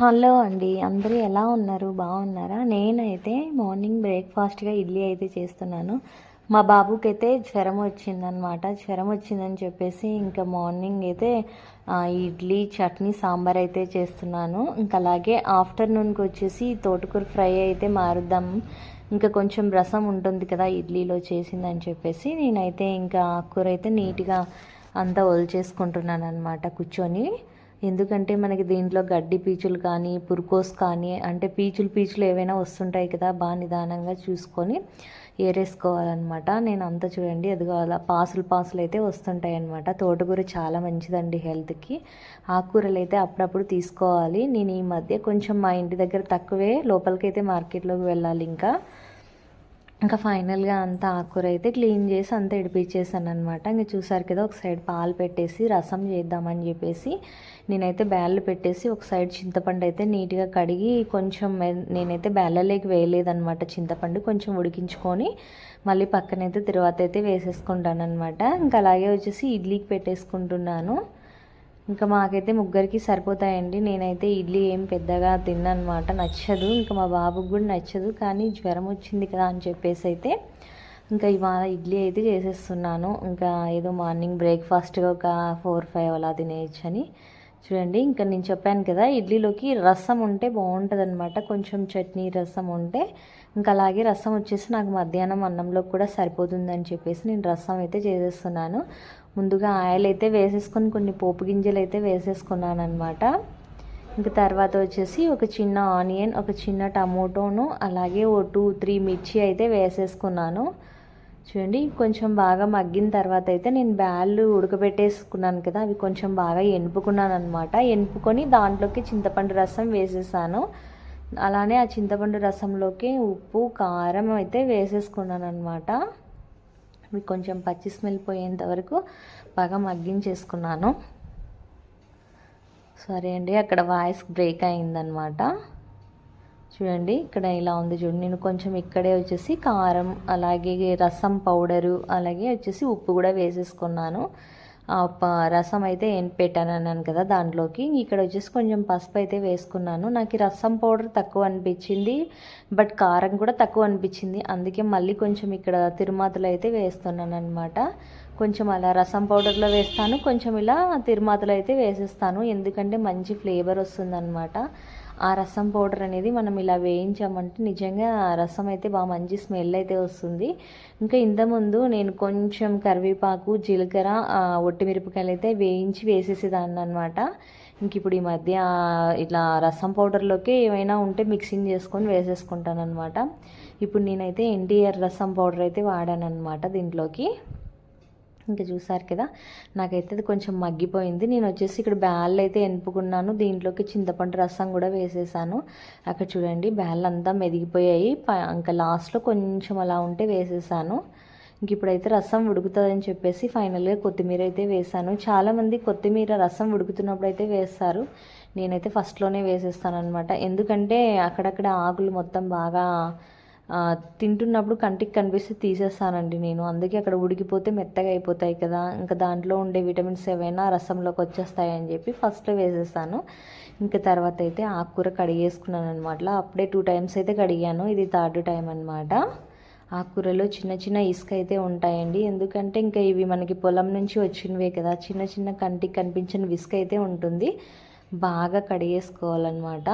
Hello అండి. అందరూ ఎలా ఉన్నారు? బాగున్నారా? నేనైతే మార్నింగ్ బ్రేక్ఫాస్ట్గా ఇడ్లీ అయితే చేస్తున్నాను. మా బాబుకి అయితే జ్వరం వచ్చిందనమాట జ్వరం వచ్చిందని చెప్పేసి ఇంకా మార్నింగ్ అయితే ఇడ్లీ చట్నీ సాంబార్ అయితే చేస్తున్నాను. ఇంకా అలాగే ఆఫ్టర్నూన్కి వచ్చేసి తోటకూర ఫ్రై అయితే మారుద్దాం. ఇంకా కొంచెం రసం ఉంటుంది కదా ఇడ్లీలో చేసిందని చెప్పేసి నేనైతే ఇంకా ఆకుకూర అయితే నీట్గా అంతా ఒలిచేసుకుంటున్నాను అనమాట కూర్చొని. ఎందుకంటే మనకి దీంట్లో గడ్డి పీచులు కానీ పురుకోస్ కానీ అంటే పీచులు పీచులు ఏవైనా వస్తుంటాయి కదా బాగా నిదానంగా చూసుకొని ఏరేసుకోవాలన్నమాట. నేను అంతా చూడండి అదిగో అలా పాసులు పాసులు అయితే వస్తుంటాయి అనమాట తోటకూర చాలా మంచిదండి హెల్త్కి. ఆకుకూరలు అయితే అప్పుడప్పుడు తీసుకోవాలి. నేను ఈ మధ్య కొంచెం మా ఇంటి దగ్గర తక్కువే లోపలికైతే మార్కెట్లోకి వెళ్ళాలి ఇంకా. ఇంకా ఫైనల్గా అంత ఆకుకూర అయితే క్లీన్ చేసి అంతా ఇడిపించేసాను అనమాట ఇంకా చూసారు కదా ఒక సైడ్ పాలు పెట్టేసి రసం చేద్దామని చెప్పేసి నేనైతే బ్యాళ్ళు పెట్టేసి ఒక సైడ్ చింతపండు అయితే నీట్గా కడిగి కొంచెం నేనైతే బ్యాళ్ళలోకి వేయలేదనమాట చింతపండు కొంచెం ఉడికించుకొని మళ్ళీ పక్కనైతే తర్వాత అయితే వేసేసుకుంటాను అనమాట ఇంకా అలాగే వచ్చేసి ఇడ్లీకి పెట్టేసుకుంటున్నాను. ఇంకా మాకైతే ముగ్గురికి సరిపోతాయండి. నేనైతే ఇడ్లీ ఏం పెద్దగా తిన్నమాట నచ్చదు. ఇంకా మా బాబుకి కూడా నచ్చదు. కానీ జ్వరం వచ్చింది కదా అని చెప్పేసి అయితే ఇంకా ఇవాళ ఇడ్లీ అయితే చేసేస్తున్నాను. ఇంకా ఏదో మార్నింగ్ బ్రేక్ఫాస్ట్గా ఒక ఫోర్ ఫైవ్ అలా తినేయచ్చని. చూడండి ఇంకా నేను చెప్పాను కదా ఇడ్లీలోకి రసం ఉంటే బాగుంటుంది అనమాట కొంచెం చట్నీ రసం ఉంటే ఇంకా అలాగే రసం వచ్చేసి నాకు మధ్యాహ్నం అన్నంలో కూడా సరిపోతుందని చెప్పేసి నేను రసం అయితే చేసేస్తున్నాను. ముందుగా ఆయిల్ అయితే వేసేసుకొని కొన్ని పోపు గింజలు అయితే వేసేసుకున్నాను అనమాట ఇంకా తర్వాత వచ్చేసి ఒక చిన్న ఆనియన్ ఒక చిన్న టమోటోను అలాగే ఓ టూ త్రీ మిర్చి అయితే వేసేసుకున్నాను. చూడండి కొంచెం బాగా మగ్గిన తర్వాత అయితే నేను బ్యాళ్ళు ఉడకబెట్టేసుకున్నాను కదా అవి కొంచెం బాగా ఎనుపుకున్నాను అనమాట ఎనుపుకొని దాంట్లోకి చింతపండు రసం వేసేసాను. అలానే ఆ చింతపండు రసంలోకి ఉప్పు కారం అయితే వేసేసుకున్నాను అనమాట అవి కొంచెం పచ్చి స్మెల్ పోయేంత వరకు బాగా మగ్గించేసుకున్నాను. సరే అండి అక్కడ వాయిస్ బ్రేక్ అయిందనమాట చూడండి ఇక్కడ ఇలా ఉంది చూడండి. నేను కొంచెం ఇక్కడే వచ్చేసి కారం అలాగే రసం పౌడరు అలాగే వచ్చేసి ఉప్పు కూడా వేసేసుకున్నాను. రసం అయితే ఏం పెట్టాను అన్నాను కదా దాంట్లోకి. ఇక్కడ వచ్చేసి కొంచెం పసుపు అయితే వేసుకున్నాను. నాకు రసం పౌడర్ తక్కువ అనిపించింది బట్ కారం కూడా తక్కువ అనిపించింది. అందుకే మళ్ళీ కొంచెం ఇక్కడ తిరుమాతలు అయితే వేస్తున్నాను అనమాట కొంచెం అలా రసం పౌడర్లో వేస్తాను కొంచెం ఇలా తిరుమాతలు అయితే వేసేస్తాను. ఎందుకంటే మంచి ఫ్లేవర్ వస్తుందన్నమాట. ఆ రసం పౌడర్ అనేది మనం ఇలా వేయించామంటే నిజంగా రసం అయితే బాగా మంచి స్మెల్ అయితే వస్తుంది. ఇంకా ఇంతకుముందు నేను కొంచెం కరివేపాకు జీలకర్ర ఒట్టిమిరపకాయలు అయితే వేయించి వేసేసేదాన్ని అనమాట ఇంక ఇప్పుడు ఈ మధ్య ఇట్లా రసం పౌడర్లోకి ఏమైనా ఉంటే మిక్సింగ్ చేసుకొని వేసేసుకుంటాను అనమాట ఇప్పుడు నేనైతే ఎన్టీఆర్ రసం పౌడర్ అయితే వాడాను అనమాట దీంట్లోకి. ఇంకా చూసారు కదా నాకైతే అది కొంచెం మగ్గిపోయింది. నేను వచ్చేసి ఇక్కడ బ్యాళ్ళు అయితే ఎనుపుకున్నాను దీంట్లోకి చింతపండు రసం కూడా వేసేసాను. అక్కడ చూడండి బ్యాళ్ళు అంతా మెదిగిపోయాయి ఇంకా లాస్ట్లో కొంచెం అలా ఉంటే వేసేసాను. ఇంక ఇప్పుడైతే రసం ఉడుకుతుందని చెప్పేసి ఫైనల్గా కొత్తిమీర అయితే వేసాను. చాలామంది కొత్తిమీర రసం ఉడుకుతున్నప్పుడు అయితే వేస్తారు. నేనైతే ఫస్ట్లోనే వేసేస్తాను అనమాట ఎందుకంటే అక్కడక్కడ ఆకులు మొత్తం బాగా తింటున్నప్పుడు కంటికి కనిపిస్తే తీసేస్తానండి నేను. అందుకే అక్కడ ఉడికిపోతే మెత్తగా అయిపోతాయి కదా. ఇంకా దాంట్లో ఉండే విటమిన్స్ ఏవైనా రసంలోకి వచ్చేస్తాయి అని చెప్పి ఫస్ట్లో వేసేస్తాను ఇంకా తర్వాత అయితే ఆకుకూర కడిగేసుకున్నాను అనమాట అప్పుడే టూ టైమ్స్ అయితే కడిగాను. ఇది థర్డ్ టైం అనమాట ఆకుకూరలో చిన్న చిన్న ఇసుక అయితే ఉంటాయండి. ఎందుకంటే ఇంకా ఇవి మనకి పొలం నుంచి వచ్చినవే కదా. చిన్న చిన్న కంటికి కనిపించిన ఇసుక అయితే ఉంటుంది. బాగా కడిగేసుకోవాలన్నమాట.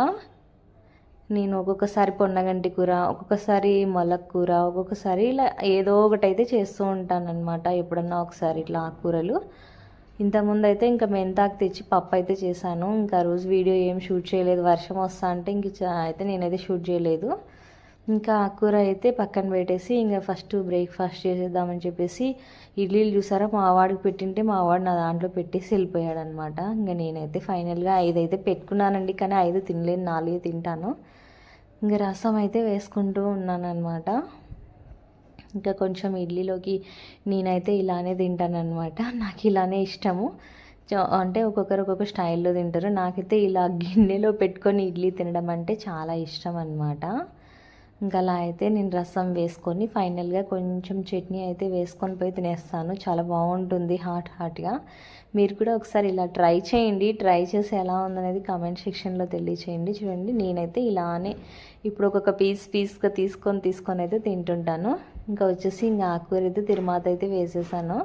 నేను ఒక్కొక్కసారి పొన్నగంటి కూర ఒక్కొక్కసారి మొలక్ కూర ఒక్కొక్కసారి ఇలా ఏదో ఒకటి అయితే చేస్తూ ఉంటానన్నమాట. ఎప్పుడన్నా ఒకసారి ఇట్లా ఆకుకూరలు ఇంతకుముందు అయితే ఇంకా మెంతాకు తెచ్చి పప్పు అయితే చేశాను. ఇంకా రోజు వీడియో ఏం షూట్ చేయలేదు. వర్షం వస్తా అంటే ఇంక చ- అయితే నేనైతే షూట్ చేయలేదు. ఇంకా ఆకుకూర అయితే పక్కన పెట్టేసి ఇంకా ఫస్ట్ బ్రేక్ఫాస్ట్ చేసేద్దామని చెప్పేసి ఇడ్లీలు చూసారా? మా వాడికి పెట్టింటే మా వాడు నా దాంట్లో పెట్టేసి వెళ్ళిపోయాడు అనమాట ఇంకా నేనైతే ఫైనల్గా ఐదు అయితే పెట్టుకున్నానండి కానీ ఐదు తినలేను నాలుగే తింటాను. ఇంకా రసం అయితే వేసుకుంటూ ఉన్నాను అనమాట ఇంకా కొంచెం ఇడ్లీలోకి నేనైతే ఇలానే తింటానమాట నాకు ఇలానే ఇష్టము. అంటే ఒక్కొక్కరు ఒక్కొక్క స్టైల్లో తింటారు. నాకైతే ఇలా గిన్నెలో పెట్టుకొని ఇడ్లీ తినడం అంటే చాలా ఇష్టం అనమాట ఇంకా అలా అయితే నేను రసం వేసుకొని ఫైనల్గా కొంచెం చట్నీ అయితే వేసుకొని పోయి తినేస్తాను. చాలా బాగుంటుంది హాట్ హాట్గా. మీరు కూడా ఒకసారి ఇలా ట్రై చేయండి. ట్రై చేసి ఎలా ఉందనేది కామెంట్ సెక్షన్లో తెలియచేయండి. చూడండి నేనైతే ఇలానే ఇప్పుడు ఒక్కొక్క పీస్ పీస్గా తీసుకొని తీసుకొని అయితే తింటుంటాను. ఇంకా వచ్చేసి ఇంకా ఆకుకూర అయితే తిరుమాత అయితే వేసేసాను.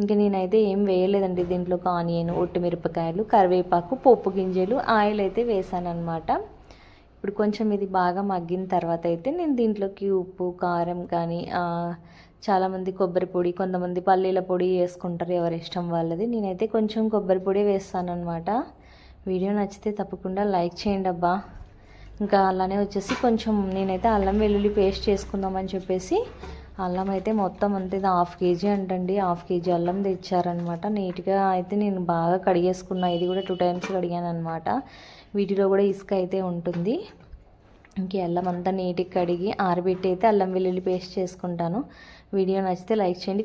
ఇంకా నేనైతే ఏం వేయలేదండి దీంట్లోకి ఆనియన్ ఒట్టు మిరపకాయలు కరివేపాకు పప్పు గింజలు ఆయిల్ అయితే వేసాను అనమాట ఇప్పుడు కొంచెం ఇది బాగా మగ్గిన తర్వాత అయితే నేను దీంట్లోకి ఉప్పు కారం కానీ చాలామంది కొబ్బరి పొడి కొంతమంది పల్లీల పొడి వేసుకుంటారు ఎవరి ఇష్టం వాళ్ళది. నేనైతే కొంచెం కొబ్బరి పొడి వేస్తాను అనమాట వీడియో నచ్చితే తప్పకుండా లైక్ చేయండి అబ్బా. ఇంకా అలానే వచ్చేసి కొంచెం నేనైతే అల్లం వెల్లుల్లి పేస్ట్ చేసుకుందామని చెప్పేసి అల్లం అయితే మొత్తం అంతే ఇది హాఫ్ కేజీ అంటండి. హాఫ్ కేజీ అల్లం తెచ్చారనమాట. నీట్గా అయితే నేను బాగా కడిగేసుకున్నా. ఇది కూడా టూ టైమ్స్ కడిగాను అనమాట వీటిలో కూడా ఇసుక అయితే ఉంటుంది. ఇంక అల్లం అంతా నీట్గా కడిగి ఆరబెట్టి అయితే అల్లం వెల్లుల్లి పేస్ట్ చేసుకుంటాను. వీడియో నచ్చితే లైక్ చేయండి.